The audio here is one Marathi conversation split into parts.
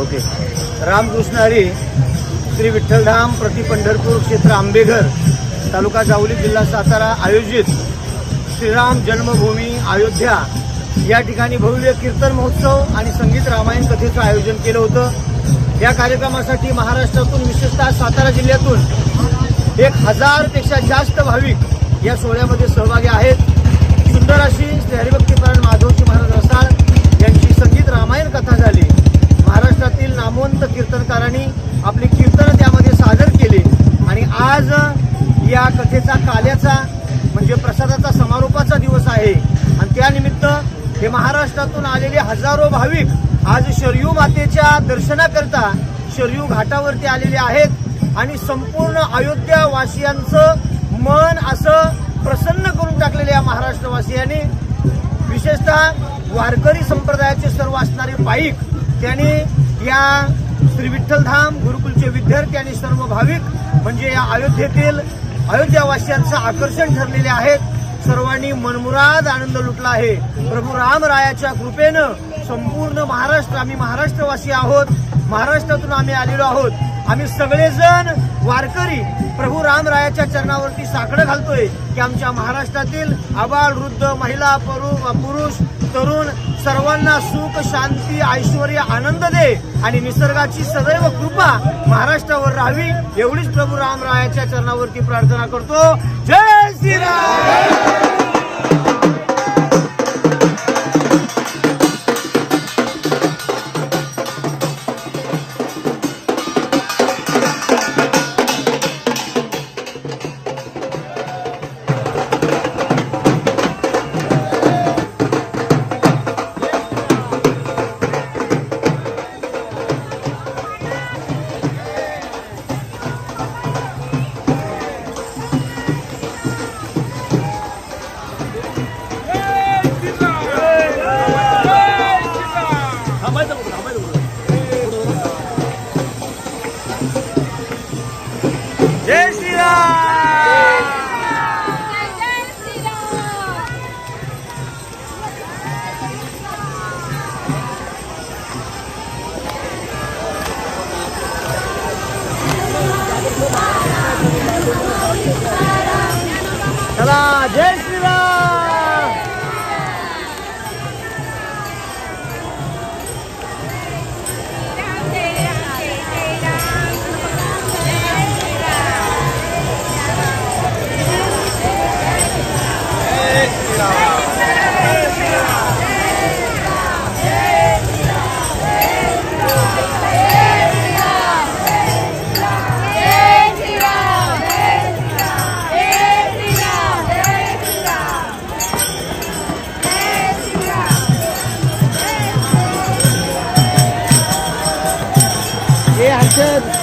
ओके. रामकृष्ण हरी श्री विठ्ठलधाम प्रति पंढरपूर क्षेत्र आंबेघर तालुका जावली जिल्हा सातारा आयोजित श्रीराम जन्मभूमी अयोध्या. या ठिकाणी भव्य कीर्तन महोत्सव आणि संगीत रामायण कथेचं आयोजन केलं होतं. या कार्यक्रमासाठी महाराष्ट्रातून विशेषतः सातारा जिल्ह्यातून एक हजारपेक्षा जास्त भाविक या सोहळ्यामध्ये सहभागी आहेत. सुंदर अशी श्री माधवजी महाराज रसाळ यांची संगीत रामायण कथा झाली महाराष्ट्रातील नामवंत कीर्तनकारांनी आपली कीर्तनं त्यामध्ये सादर केले. आणि आज या कथेचा काल्याचा म्हणजे प्रसादाचा समारोपाचा दिवस आहे. आणि त्यानिमित्त हे महाराष्ट्रातून आलेले हजारो भाविक आज शरयू मातेच्या दर्शनाकरता शरयू घाटावरती आलेले आहेत. आणि संपूर्ण अयोध्या वासियांचं मन असं प्रसन्न करून टाकलेले या महाराष्ट्रवासियांनी. विशेषतः वारकरी संप्रदायाचे सर्व असणारे पाईक त्यांनी या श्री विठ्ठलधाम गुरुकुलचे विद्यार्थी आणि सर्व भाविक म्हणजे या अयोध्येतील अयोध्यावासियांचं आकर्षण ठरलेले आहेत. सर्वांनी मनमुराद आनंद लुटला आहे. प्रभू रामरायाच्या कृपेनं संपूर्ण महाराष्ट्र आम्ही महाराष्ट्रवासी आहोत. महाराष्ट्रातून आम्ही आलेलो आहोत. आम्ही सगळेजण वारकरी प्रभू रामरायाच्या चरणावरती साकडं घालतोय की आमच्या महाराष्ट्रातील आबाळ वृद्ध महिला पुरुष तरुण सर्वांना सुख शांती ऐश्वर आनंद दे आणि निसर्गाची सदैव कृपा महाराष्ट्रावर राहावी एवढीच प्रभू रामरायाच्या चरणावरती प्रार्थना करतो. जय श्रीराम! हे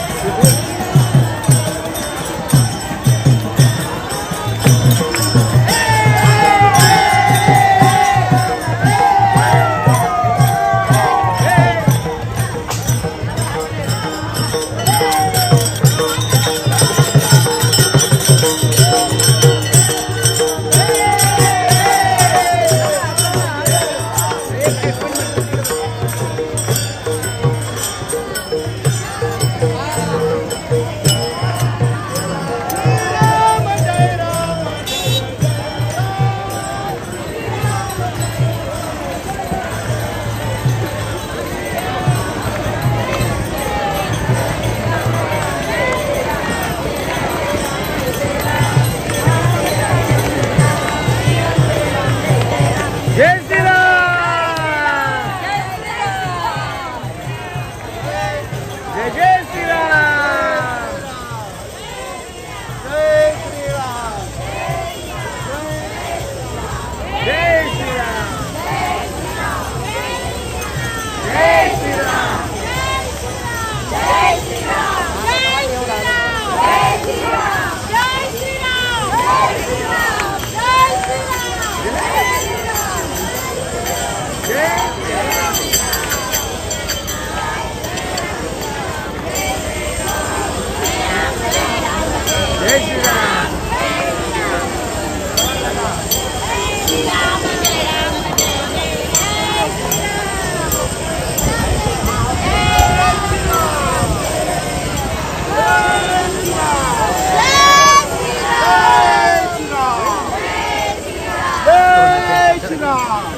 Krishna.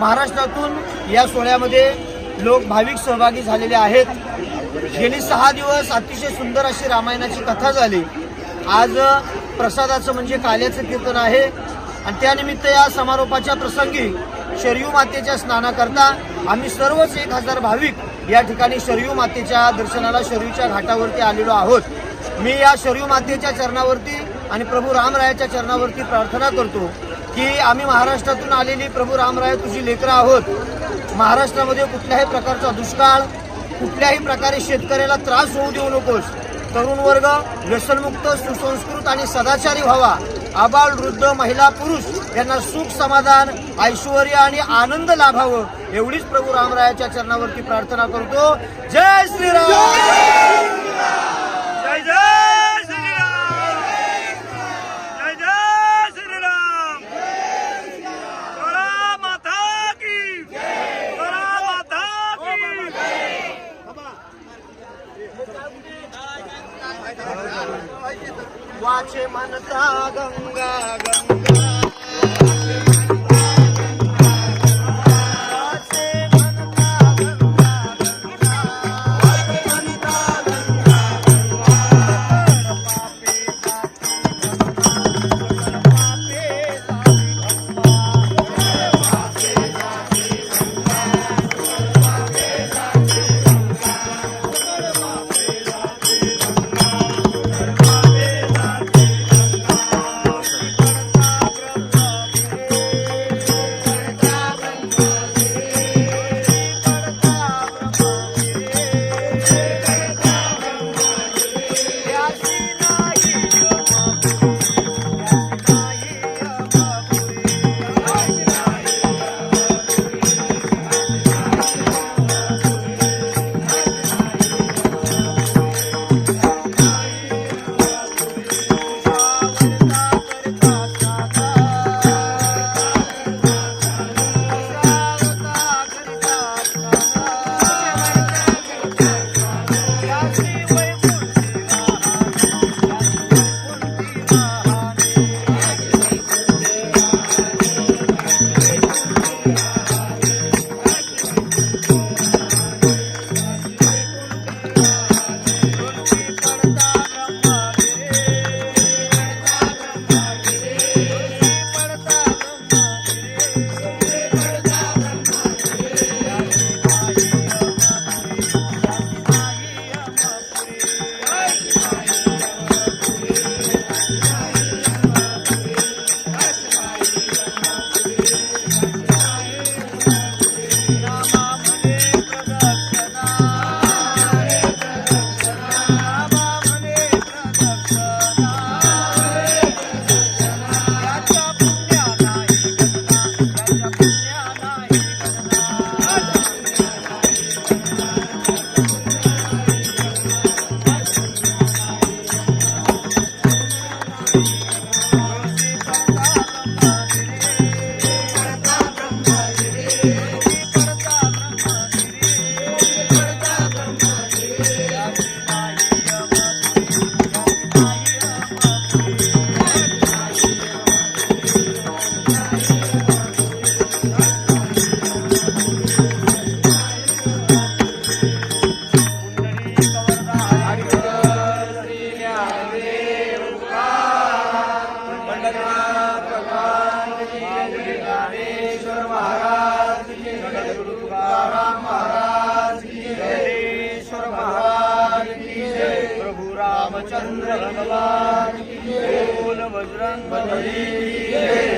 महाराष्ट्रातून या सोहळ्यामध्ये लोक भाविक सहभागी झालेले आहेत. गेली सहा दिवस अतिशय सुंदर अशी रामायणाची कथा झाली. आज प्रसादाचं म्हणजे काल्याचं कीर्तन आहे. आणि त्यानिमित्त या समारोपाच्या प्रसंगी शरयू मातेच्या स्नानाकरता आम्ही सर्वच एक हजार भाविक या ठिकाणी शरयू मातेच्या दर्शनाला शरयूच्या घाटावरती आलेलो आहोत. मी या शरयू मातेच्या चरणावरती आणि प्रभू रामरायाच्या चरणावरती प्रार्थना करतो. की आम्ही महाराष्ट्रातून आलेली प्रभू रामराय तुझी लेकरं आहोत. महाराष्ट्रामध्ये कुठल्याही प्रकारचा दुष्काळ कुठल्याही प्रकारे शेतकऱ्याला त्रास होऊ देऊ नकोस. तरुण वर्ग व्यसनमुक्त सुसंस्कृत आणि सदाचारी व्हावा. आबाळ वृद्ध महिला पुरुष यांना सुख समाधान ऐश्वर आणि आनंद लाभावं एवढीच प्रभू रामरायाच्या चरणावरती प्रार्थना करतो. जय श्रीराम! जय जय! बजरंग बली